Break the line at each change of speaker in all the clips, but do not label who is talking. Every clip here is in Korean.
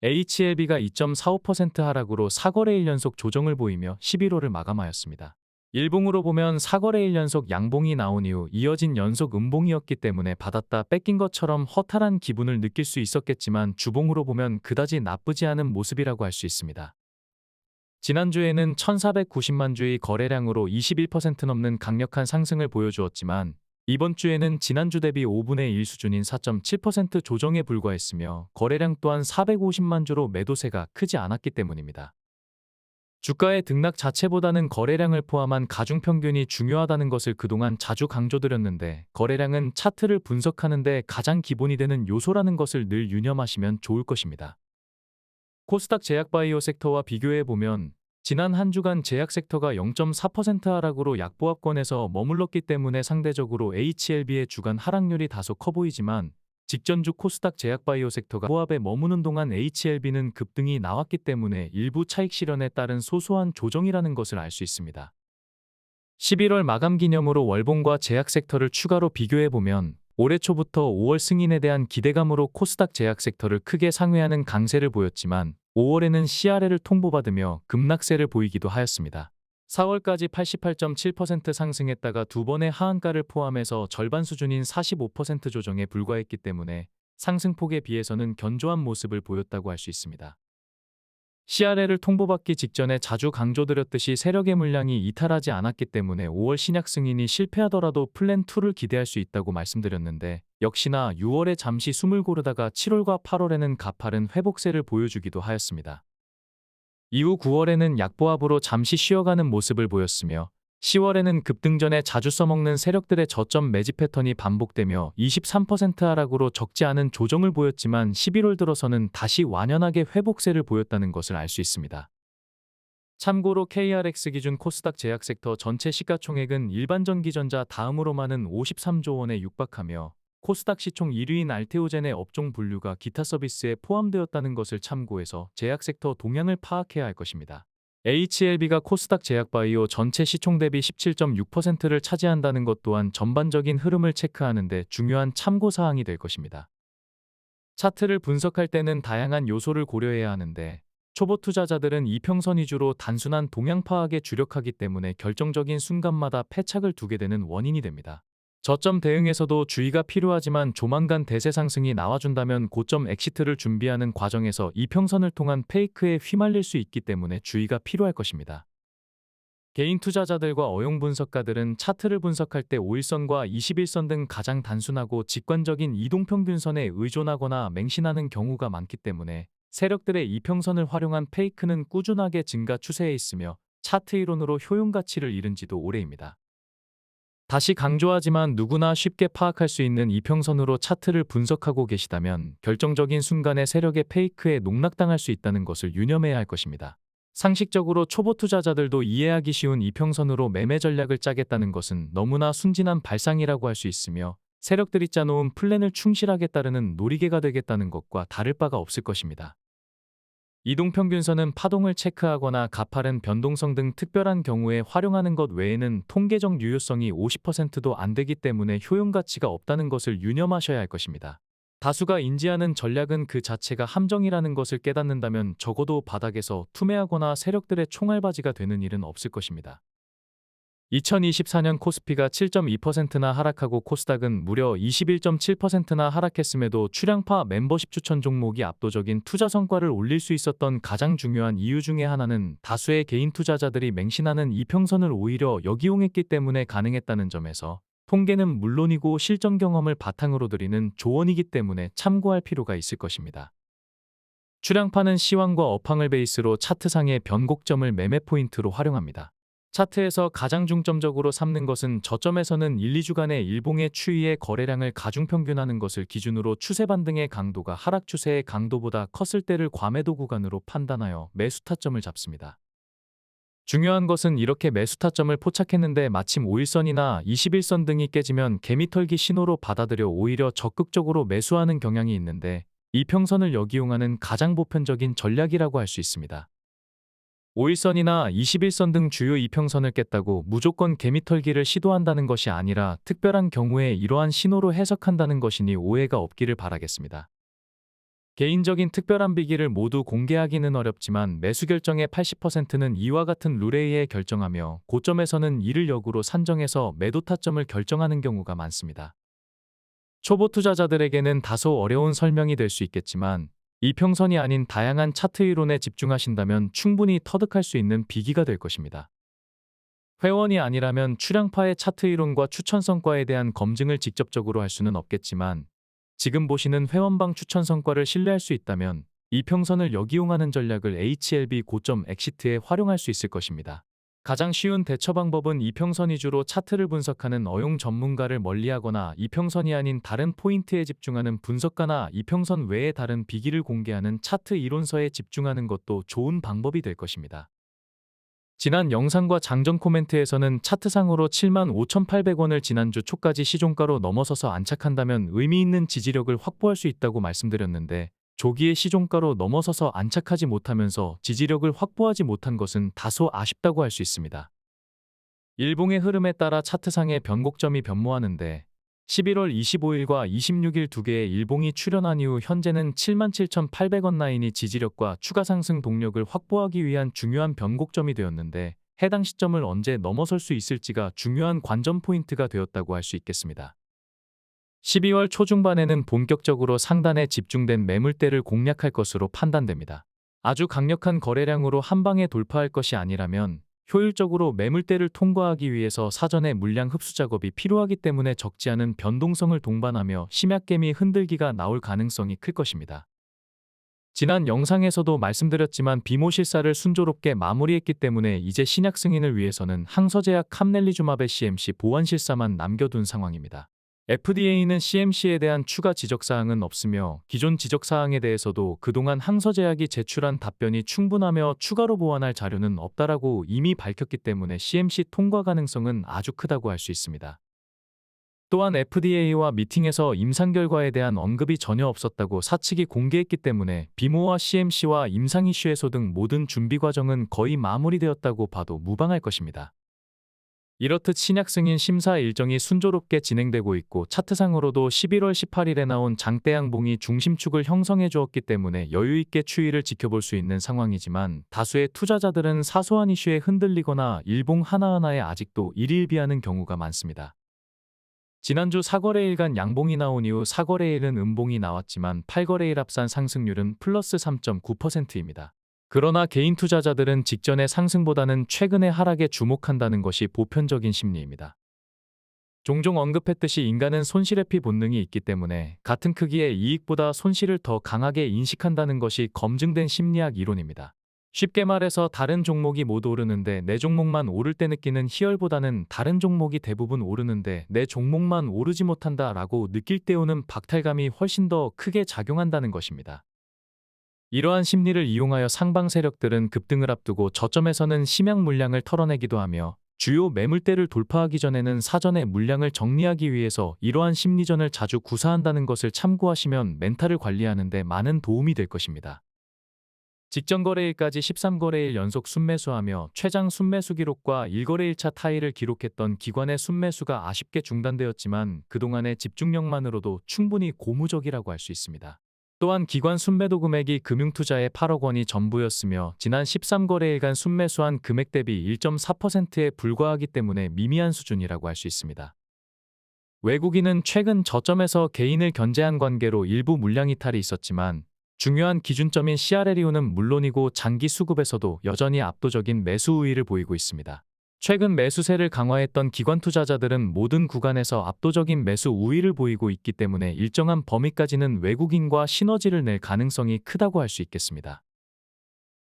HLB가 2.45% 하락으로 4거래일 연속 조정을 보이며 11호를 마감하였습니다. 일봉으로 보면 4거래일 연속 양봉이 나온 이후 이어진 연속 음봉이었기 때문에 받았다 뺏긴 것처럼 허탈한 기분을 느낄 수 있었겠지만 주봉으로 보면 그다지 나쁘지 않은 모습이라고 할 수 있습니다. 지난주에는 1490만 주의 거래량으로 21% 넘는 강력한 상승을 보여주었지만 이번 주에는 지난주 대비 5분의 1 수준인 4.7% 조정에 불과했으며 거래량 또한 450만 주로 매도세가 크지 않았기 때문입니다. 주가의 등락 자체보다는 거래량을 포함한 가중평균이 중요하다는 것을 그동안 자주 강조드렸는데 거래량은 차트를 분석하는 데 가장 기본이 되는 요소라는 것을 늘 유념하시면 좋을 것입니다. 코스닥 제약바이오 섹터와 비교해 보면 지난 한 주간 제약 섹터가 0.4% 하락으로 약보합권에서 머물렀기 때문에 상대적으로 HLB의 주간 하락률이 다소 커 보이지만 직전주 코스닥 제약바이오 섹터가 보합에 머무는 동안 HLB는 급등이 나왔기 때문에 일부 차익 실현에 따른 소소한 조정이라는 것을 알 수 있습니다. 11월 마감 기념으로 월봉과 제약 섹터를 추가로 비교해 보면 올해 초부터 5월 승인에 대한 기대감으로 코스닥 제약 섹터를 크게 상회하는 강세를 보였지만 5월에는 CRL을 통보받으며 급락세를 보이기도 하였습니다. 4월까지 88.7% 상승했다가 두 번의 하한가를 포함해서 절반 수준인 45% 조정에 불과했기 때문에 상승폭에 비해서는 견조한 모습을 보였다고 할 수 있습니다. CRL을 통보받기 직전에 자주 강조드렸듯이 세력의 물량이 이탈하지 않았기 때문에 5월 신약 승인이 실패하더라도 플랜2를 기대할 수 있다고 말씀드렸는데 역시나 6월에 잠시 숨을 고르다가 7월과 8월에는 가파른 회복세를 보여주기도 하였습니다. 이후 9월에는 약보합으로 잠시 쉬어가는 모습을 보였으며 10월에는 급등 전에 자주 써먹는 세력들의 저점 매집 패턴이 반복되며 23% 하락으로 적지 않은 조정을 보였지만 11월 들어서는 다시 완연하게 회복세를 보였다는 것을 알 수 있습니다. 참고로 KRX 기준 코스닥 제약 섹터 전체 시가총액은 일반 전기전자 다음으로만은 53조 원에 육박하며 코스닥 시총 1위인 알테오젠의 업종 분류가 기타 서비스에 포함되었다는 것을 참고해서 제약 섹터 동향을 파악해야 할 것입니다. HLB가 코스닥 제약바이오 전체 시총 대비 17.6%를 차지한다는 것 또한 전반적인 흐름을 체크하는 데 중요한 참고사항이 될 것입니다. 차트를 분석할 때는 다양한 요소를 고려해야 하는데 초보 투자자들은 이평선 위주로 단순한 동향 파악에 주력하기 때문에 결정적인 순간마다 패착을 두게 되는 원인이 됩니다. 저점 대응에서도 주의가 필요하지만 조만간 대세 상승이 나와준다면 고점 엑시트를 준비하는 과정에서 이평선을 통한 페이크에 휘말릴 수 있기 때문에 주의가 필요할 것입니다. 개인 투자자들과 어용 분석가들은 차트를 분석할 때 5일선과 21선 등 가장 단순하고 직관적인 이동평균선에 의존하거나 맹신하는 경우가 많기 때문에 세력들의 이평선을 활용한 페이크는 꾸준하게 증가 추세에 있으며 차트 이론으로 효용 가치를 잃은 지도 오래입니다. 다시 강조하지만 누구나 쉽게 파악할 수 있는 이평선으로 차트를 분석하고 계시다면 결정적인 순간에 세력의 페이크에 농락당할 수 있다는 것을 유념해야 할 것입니다. 상식적으로 초보 투자자들도 이해하기 쉬운 이평선으로 매매 전략을 짜겠다는 것은 너무나 순진한 발상이라고 할 수 있으며 세력들이 짜놓은 플랜을 충실하게 따르는 놀이개가 되겠다는 것과 다를 바가 없을 것입니다. 이동평균선은 파동을 체크하거나 가파른 변동성 등 특별한 경우에 활용하는 것 외에는 통계적 유효성이 50%도 안 되기 때문에 효용 가치가 없다는 것을 유념하셔야 할 것입니다. 다수가 인지하는 전략은 그 자체가 함정이라는 것을 깨닫는다면 적어도 바닥에서 투매하거나 세력들의 총알바지가 되는 일은 없을 것입니다. 2024년 코스피가 7.2%나 하락하고 코스닥은 무려 21.7%나 하락했음에도 출량파 멤버십 추천 종목이 압도적인 투자 성과를 올릴 수 있었던 가장 중요한 이유 중의 하나는 다수의 개인 투자자들이 맹신하는 이평선을 오히려 역이용했기 때문에 가능했다는 점에서 통계는 물론이고 실전 경험을 바탕으로 들이는 조언이기 때문에 참고할 필요가 있을 것입니다. 출량파는 시황과 업황을 베이스로 차트상의 변곡점을 매매 포인트로 활용합니다. 차트에서 가장 중점적으로 삼는 것은 저점에서는 1, 2주간의 일봉의 추이의 거래량을 가중평균하는 것을 기준으로 추세 반등의 강도가 하락 추세의 강도보다 컸을 때를 과매도 구간으로 판단하여 매수 타점을 잡습니다. 중요한 것은 이렇게 매수 타점을 포착했는데 마침 5일선이나 21선 등이 깨지면 개미털기 신호로 받아들여 오히려 적극적으로 매수하는 경향이 있는데 이 평선을 역이용하는 가장 보편적인 전략이라고 할 수 있습니다. 5일선이나 21선 등 주요 이평선을 깼다고 무조건 개미털기를 시도한다는 것이 아니라 특별한 경우에 이러한 신호로 해석한다는 것이니 오해가 없기를 바라겠습니다. 개인적인 특별한 비기를 모두 공개하기는 어렵지만 매수 결정의 80%는 이와 같은 룰에 의해 결정하며 고점에서는 이를 역으로 산정해서 매도 타점을 결정하는 경우가 많습니다. 초보 투자자들에게는 다소 어려운 설명이 될 수 있겠지만 이평선이 아닌 다양한 차트 이론에 집중하신다면 충분히 터득할 수 있는 비기가 될 것입니다. 회원이 아니라면 출량파의 차트 이론과 추천 성과에 대한 검증을 직접적으로 할 수는 없겠지만 지금 보시는 회원방 추천 성과를 신뢰할 수 있다면 이평선을 역이용하는 전략을 HLB 고점 엑시트에 활용할 수 있을 것입니다. 가장 쉬운 대처 방법은 이평선 위주로 차트를 분석하는 어용 전문가를 멀리하거나 이평선이 아닌 다른 포인트에 집중하는 분석가나 이평선 외의 다른 비기를 공개하는 차트 이론서에 집중하는 것도 좋은 방법이 될 것입니다. 지난 영상과 장전 코멘트에서는 차트상으로 75,800원을 지난주 초까지 시종가로 넘어서서 안착한다면 의미 있는 지지력을 확보할 수 있다고 말씀드렸는데 조기에 시종가로 넘어서서 안착하지 못하면서 지지력을 확보하지 못한 것은 다소 아쉽다고 할 수 있습니다. 일봉의 흐름에 따라 차트상의 변곡점이 변모하는데 11월 25일과 26일 두 개의 일봉이 출현한 이후 현재는 77,800원 라인이 지지력과 추가 상승 동력을 확보하기 위한 중요한 변곡점이 되었는데 해당 시점을 언제 넘어설 수 있을지가 중요한 관전 포인트가 되었다고 할 수 있겠습니다. 12월 초중반에는 본격적으로 상단에 집중된 매물대를 공략할 것으로 판단됩니다. 아주 강력한 거래량으로 한 방에 돌파할 것이 아니라면 효율적으로 매물대를 통과하기 위해서 사전에 물량 흡수 작업이 필요하기 때문에 적지 않은 변동성을 동반하며 심약겜이 흔들기가 나올 가능성이 클 것입니다. 지난 영상에서도 말씀드렸지만 비모 실사를 순조롭게 마무리했기 때문에 이제 신약 승인을 위해서는 항서제약 캄넬리주마베 CMC 보완 실사만 남겨둔 상황입니다. FDA는 CMC에 대한 추가 지적사항은 없으며 기존 지적사항에 대해서도 그동안 항서제약이 제출한 답변이 충분하며 추가로 보완할 자료는 없다라고 이미 밝혔기 때문에 CMC 통과 가능성은 아주 크다고 할 수 있습니다. 또한 FDA와 미팅에서 임상 결과에 대한 언급이 전혀 없었다고 사측이 공개했기 때문에 비모와 CMC와 임상 이슈 해소 등 모든 준비 과정은 거의 마무리되었다고 봐도 무방할 것입니다. 이렇듯 신약 승인 심사 일정이 순조롭게 진행되고 있고 차트상으로도 11월 18일에 나온 장대양봉이 중심축을 형성해 주었기 때문에 여유 있게 추이를 지켜볼 수 있는 상황이지만 다수의 투자자들은 사소한 이슈에 흔들리거나 일봉 하나하나에 아직도 일일비하는 경우가 많습니다. 지난주 4거래일간 양봉이 나온 이후 4거래일은 음봉이 나왔지만 8거래일 합산 상승률은 플러스 3.9%입니다. 그러나 개인 투자자들은 직전의 상승보다는 최근의 하락에 주목한다는 것이 보편적인 심리입니다. 종종 언급했듯이 인간은 손실 회피 본능이 있기 때문에 같은 크기의 이익보다 손실을 더 강하게 인식한다는 것이 검증된 심리학 이론입니다. 쉽게 말해서 다른 종목이 모두 오르는데 내 종목만 오를 때 느끼는 희열보다는 다른 종목이 대부분 오르는데 내 종목만 오르지 못한다 라고 느낄 때 오는 박탈감이 훨씬 더 크게 작용한다는 것입니다. 이러한 심리를 이용하여 상방 세력들은 급등을 앞두고 저점에서는 심양 물량을 털어내기도 하며 주요 매물대를 돌파하기 전에는 사전에 물량을 정리하기 위해서 이러한 심리전을 자주 구사한다는 것을 참고하시면 멘탈을 관리하는 데 많은 도움이 될 것입니다. 직전 거래일까지 13거래일 연속 순매수하며 최장 순매수 기록과 1거래일차 타이를 기록했던 기관의 순매수가 아쉽게 중단되었지만 그동안의 집중력만으로도 충분히 고무적이라고 할 수 있습니다. 또한 기관 순매도 금액이 금융투자의 8억 원이 전부였으며 지난 13거래일간 순매수한 금액 대비 1.4%에 불과하기 때문에 미미한 수준이라고 할 수 있습니다. 외국인은 최근 저점에서 개인을 견제한 관계로 일부 물량 이탈이 있었지만 중요한 기준점인 CRL이오는 물론이고 장기 수급에서도 여전히 압도적인 매수 우위를 보이고 있습니다. 최근 매수세를 강화했던 기관 투자자들은 모든 구간에서 압도적인 매수 우위를 보이고 있기 때문에 일정한 범위까지는 외국인과 시너지를 낼 가능성이 크다고 할 수 있겠습니다.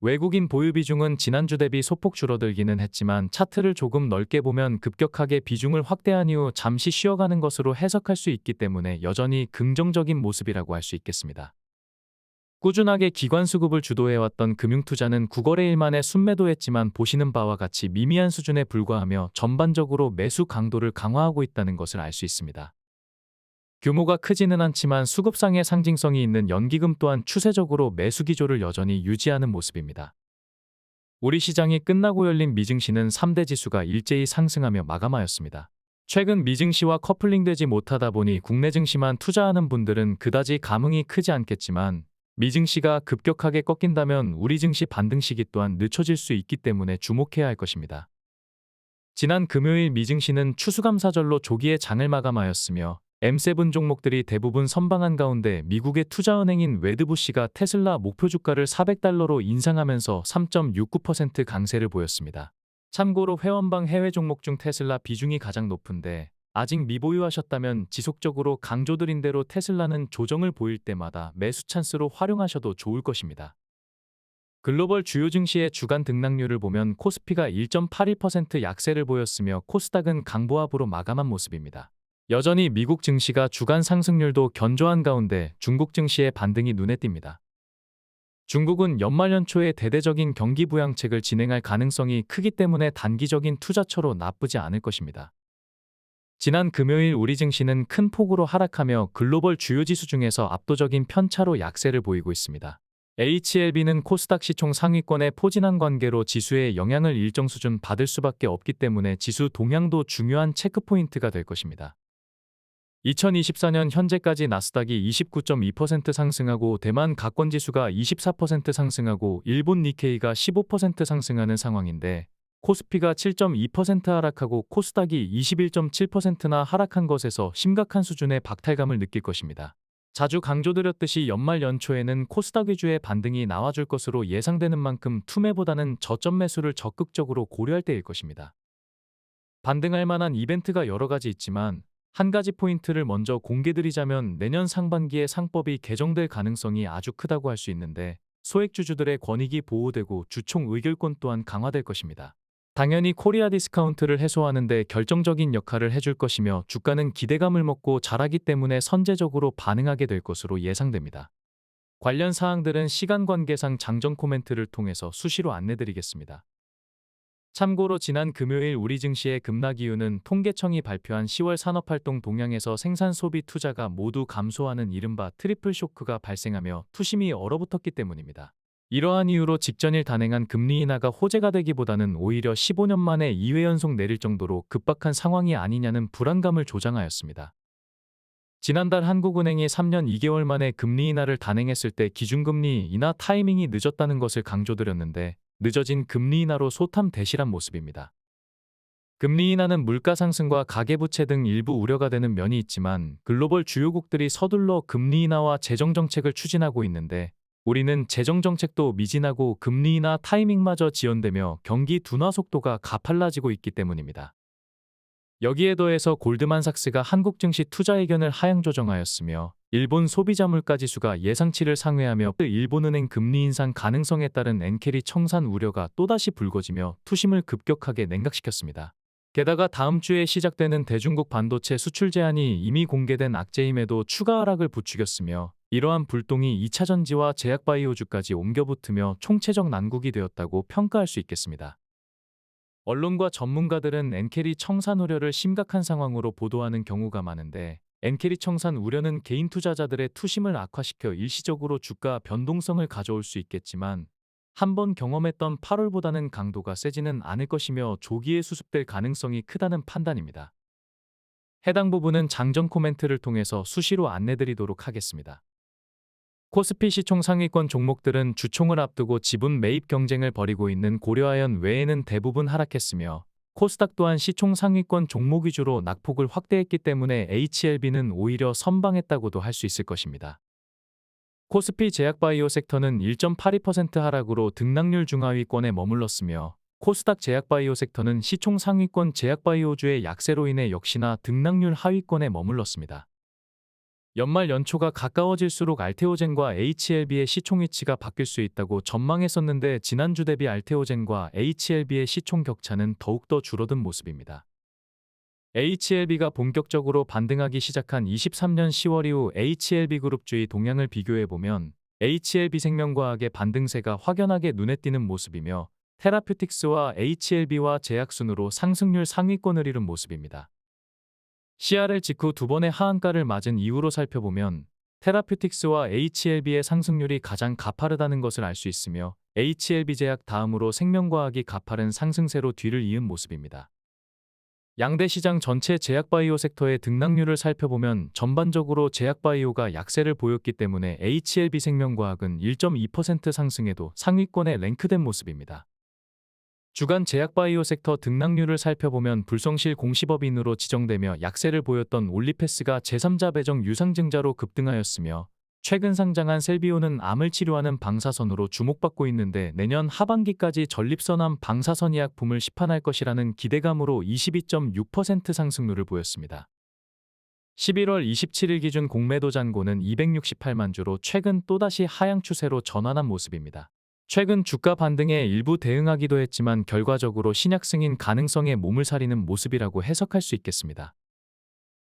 외국인 보유 비중은 지난주 대비 소폭 줄어들기는 했지만 차트를 조금 넓게 보면 급격하게 비중을 확대한 이후 잠시 쉬어가는 것으로 해석할 수 있기 때문에 여전히 긍정적인 모습이라고 할 수 있겠습니다. 꾸준하게 기관 수급을 주도해왔던 금융투자는 9거래일 만에 순매도했지만 보시는 바와 같이 미미한 수준에 불과하며 전반적으로 매수 강도를 강화하고 있다는 것을 알 수 있습니다. 규모가 크지는 않지만 수급상의 상징성이 있는 연기금 또한 추세적으로 매수 기조를 여전히 유지하는 모습입니다. 우리 시장이 끝나고 열린 미증시는 3대 지수가 일제히 상승하며 마감하였습니다. 최근 미증시와 커플링되지 못하다 보니 국내 증시만 투자하는 분들은 그다지 감흥이 크지 않겠지만 미 증시가 급격하게 꺾인다면 우리 증시 반등 시기 또한 늦춰질 수 있기 때문에 주목해야 할 것입니다. 지난 금요일 미 증시는 추수감사절로 조기에 장을 마감하였으며 M7 종목들이 대부분 선방한 가운데 미국의 투자은행인 웨드부시가 테슬라 목표 주가를 400달러로 인상하면서 3.69% 강세를 보였습니다. 참고로 회원방 해외 종목 중 테슬라 비중이 가장 높은데 아직 미보유하셨다면 지속적으로 강조드린 대로 테슬라는 조정을 보일 때마다 매수 찬스로 활용하셔도 좋을 것입니다. 글로벌 주요 증시의 주간 등락률을 보면 코스피가 1.81% 약세를 보였으며 코스닥은 강보합으로 마감한 모습입니다. 여전히 미국 증시가 주간 상승률도 견조한 가운데 중국 증시의 반등이 눈에 띕니다. 중국은 연말 연초에 대대적인 경기 부양책을 진행할 가능성이 크기 때문에 단기적인 투자처로 나쁘지 않을 것입니다. 지난 금요일 우리 증시는 큰 폭으로 하락하며 글로벌 주요 지수 중에서 압도적인 편차로 약세를 보이고 있습니다. HLB는 코스닥 시총 상위권의 포진한 관계로 지수의 영향을 일정 수준 받을 수밖에 없기 때문에 지수 동향도 중요한 체크포인트가 될 것입니다. 2024년 현재까지 나스닥이 29.2% 상승하고 대만 가권 지수가 24% 상승하고 일본 니케이가 15% 상승하는 상황인데 코스피가 7.2% 하락하고 코스닥이 21.7%나 하락한 것에서 심각한 수준의 박탈감을 느낄 것입니다. 자주 강조드렸듯이 연말 연초에는 코스닥 위주의 반등이 나와줄 것으로 예상되는 만큼 투매보다는 저점 매수를 적극적으로 고려할 때일 것입니다. 반등할 만한 이벤트가 여러 가지 있지만 한 가지 포인트를 먼저 공개드리자면 내년 상반기에 상법이 개정될 가능성이 아주 크다고 할 수 있는데 소액주주들의 권익이 보호되고 주총 의결권 또한 강화될 것입니다. 당연히 코리아 디스카운트를 해소하는 데 결정적인 역할을 해줄 것이며 주가는 기대감을 먹고 자라기 때문에 선제적으로 반응하게 될 것으로 예상됩니다. 관련 사항들은 시간 관계상 장전 코멘트를 통해서 수시로 안내드리겠습니다. 참고로 지난 금요일 우리 증시의 급락 이유는 통계청이 발표한 10월 산업활동 동향에서 생산 소비 투자가 모두 감소하는 이른바 트리플 쇼크가 발생하며 투심이 얼어붙었기 때문입니다. 이러한 이유로 직전일 단행한 금리 인하가 호재가 되기보다는 오히려 15년 만에 2회 연속 내릴 정도로 급박한 상황이 아니냐는 불안감을 조장하였습니다. 지난달 한국은행이 3년 2개월 만에 금리 인하를 단행했을 때 기준금리 인하 타이밍이 늦었다는 것을 강조드렸는데 늦어진 금리 인하로 소탐 대실한 모습입니다. 금리 인하는 물가 상승과 가계부채 등 일부 우려가 되는 면이 있지만 글로벌 주요국들이 서둘러 금리 인하와 재정 정책을 추진하고 있는데 우리는 재정 정책도 미진하고 금리 인하 타이밍마저 지연되며 경기 둔화 속도가 가팔라지고 있기 때문입니다. 여기에 더해서 골드만삭스가 한국 증시 투자 의견을 하향 조정하였으며 일본 소비자 물가 지수가 예상치를 상회하며 일본은행 금리 인상 가능성에 따른 엔캐리 청산 우려가 또다시 불거지며 투심을 급격하게 냉각시켰습니다. 게다가 다음 주에 시작되는 대중국 반도체 수출 제한이 이미 공개된 악재임에도 추가 하락을 부추겼으며 이러한 불똥이 2차 전지와 제약바이오주까지 옮겨붙으며 총체적 난국이 되었다고 평가할 수 있겠습니다. 언론과 전문가들은 엔캐리 청산 우려를 심각한 상황으로 보도하는 경우가 많은데 엔캐리 청산 우려는 개인 투자자들의 투심을 악화시켜 일시적으로 주가 변동성을 가져올 수 있겠지만 한 번 경험했던 8월보다는 강도가 세지는 않을 것이며 조기에 수습될 가능성이 크다는 판단입니다. 해당 부분은 장전 코멘트를 통해서 수시로 안내드리도록 하겠습니다. 코스피 시총 상위권 종목들은 주총을 앞두고 지분 매입 경쟁을 벌이고 있는 고려아연 외에는 대부분 하락했으며 코스닥 또한 시총 상위권 종목 위주로 낙폭을 확대했기 때문에 HLB는 오히려 선방했다고도 할 수 있을 것입니다. 코스피 제약바이오 섹터는 1.82% 하락으로 등락률 중하위권에 머물렀으며 코스닥 제약바이오 섹터는 시총 상위권 제약바이오주의 약세로 인해 역시나 등락률 하위권에 머물렀습니다. 연말 연초가 가까워질수록 알테오젠과 HLB의 시총 위치가 바뀔 수 있다고 전망했었는데 지난주 대비 알테오젠과 HLB의 시총 격차는 더욱더 줄어든 모습입니다. HLB가 본격적으로 반등하기 시작한 23년 10월 이후 HLB그룹 주의 동향을 비교해보면 HLB생명과학의 반등세가 확연하게 눈에 띄는 모습이며 테라퓨틱스와 HLB와 제약순으로 상승률 상위권을 이룬 모습입니다. CRL 직후 두 번의 하한가를 맞은 이후로 살펴보면 테라퓨틱스와 HLB의 상승률이 가장 가파르다는 것을 알 수 있으며 HLB 제약 다음으로 생명과학이 가파른 상승세로 뒤를 이은 모습입니다. 양대 시장 전체 제약바이오 섹터의 등락률을 살펴보면 전반적으로 제약바이오가 약세를 보였기 때문에 HLB 생명과학은 1.2% 상승에도 상위권에 랭크된 모습입니다. 주간 제약바이오 섹터 등락률을 살펴보면 불성실 공시법인으로 지정되며 약세를 보였던 올리페스가 제3자 배정 유상증자로 급등하였으며 최근 상장한 셀비오는 암을 치료하는 방사선으로 주목받고 있는데 내년 하반기까지 전립선암 방사선 의약품을 시판할 것이라는 기대감으로 22.6% 상승률을 보였습니다. 11월 27일 기준 공매도 잔고는 268만 주로 최근 또다시 하향 추세로 전환한 모습입니다. 최근 주가 반등에 일부 대응하기도 했지만 결과적으로 신약 승인 가능성에 몸을 사리는 모습이라고 해석할 수 있겠습니다.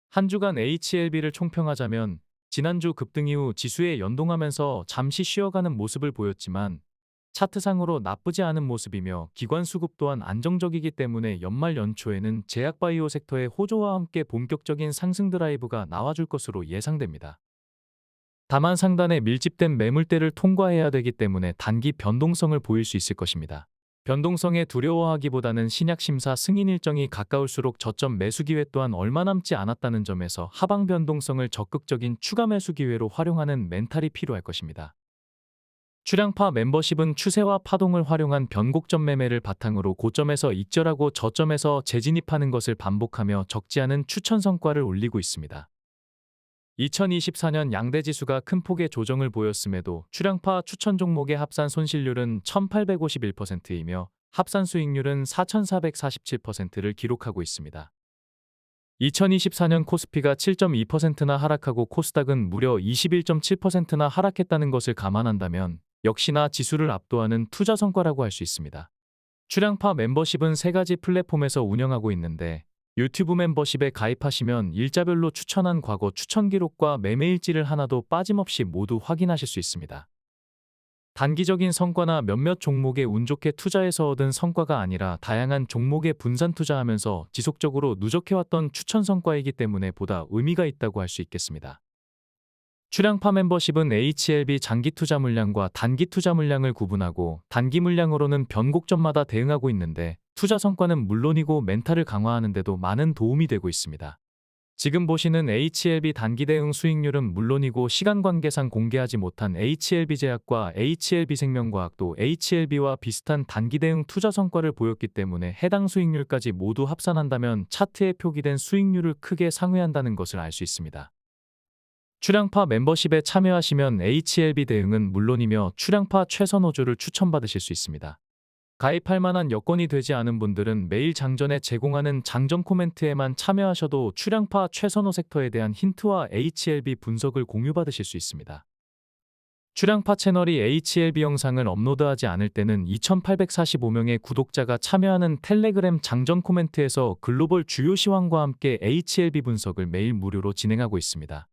한 주간 HLB를 총평하자면 지난주 급등 이후 지수에 연동하면서 잠시 쉬어가는 모습을 보였지만 차트상으로 나쁘지 않은 모습이며 기관 수급 또한 안정적이기 때문에 연말 연초에는 제약바이오 섹터의 호조와 함께 본격적인 상승 드라이브가 나와줄 것으로 예상됩니다. 다만 상단에 밀집된 매물대를 통과해야 되기 때문에 단기 변동성을 보일 수 있을 것입니다. 변동성에 두려워하기보다는 신약 심사 승인 일정이 가까울수록 저점 매수 기회 또한 얼마 남지 않았다는 점에서 하방 변동성을 적극적인 추가 매수 기회로 활용하는 멘탈이 필요할 것입니다. 출량파 멤버십은 추세와 파동을 활용한 변곡점 매매를 바탕으로 고점에서 익절하고 저점에서 재진입하는 것을 반복하며 적지 않은 추천 성과를 올리고 있습니다. 2024년 양대 지수가 큰 폭의 조정을 보였음에도 출량파 추천 종목의 합산 손실률은 1851%이며 합산 수익률은 4447%를 기록하고 있습니다. 2024년 코스피가 7.2%나 하락하고 코스닥은 무려 21.7%나 하락했다는 것을 감안한다면 역시나 지수를 압도하는 투자 성과라고 할 수 있습니다. 출량파 멤버십은 세 가지 플랫폼에서 운영하고 있는데 유튜브 멤버십에 가입하시면 일자별로 추천한 과거 추천 기록과 매매 일지를 하나도 빠짐없이 모두 확인하실 수 있습니다. 단기적인 성과나 몇몇 종목에 운 좋게 투자해서 얻은 성과가 아니라 다양한 종목에 분산 투자하면서 지속적으로 누적해왔던 추천 성과이기 때문에 보다 의미가 있다고 할 수 있겠습니다. 출량파 멤버십은 HLB 장기 투자 물량과 단기 투자 물량을 구분하고 단기 물량으로는 변곡점마다 대응하고 있는데 투자 성과는 물론이고 멘탈을 강화하는 데도 많은 도움이 되고 있습니다. 지금 보시는 HLB 단기 대응 수익률은 물론이고 시간 관계상 공개하지 못한 HLB 제약과 HLB 생명과학도 HLB와 비슷한 단기 대응 투자 성과를 보였기 때문에 해당 수익률까지 모두 합산한다면 차트에 표기된 수익률을 크게 상회한다는 것을 알 수 있습니다. 출량파 멤버십에 참여하시면 HLB 대응은 물론이며 출량파 최선 호조를 추천받으실 수 있습니다. 가입할 만한 여건이 되지 않은 분들은 매일 장전에 제공하는 장전 코멘트에만 참여하셔도 출량파 최선호 섹터에 대한 힌트와 HLB 분석을 공유받으실 수 있습니다. 출량파 채널이 HLB 영상을 업로드하지 않을 때는 2845명의 구독자가 참여하는 텔레그램 장전 코멘트에서 글로벌 주요 시황과 함께 HLB 분석을 매일 무료로 진행하고 있습니다.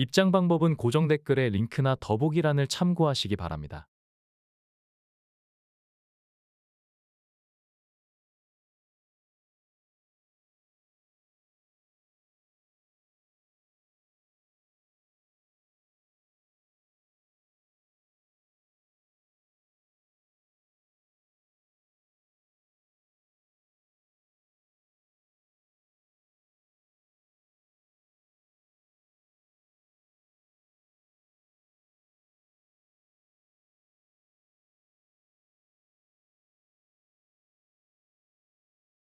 입장 방법은 고정 댓글에 링크나 더보기란을 참고하시기 바랍니다.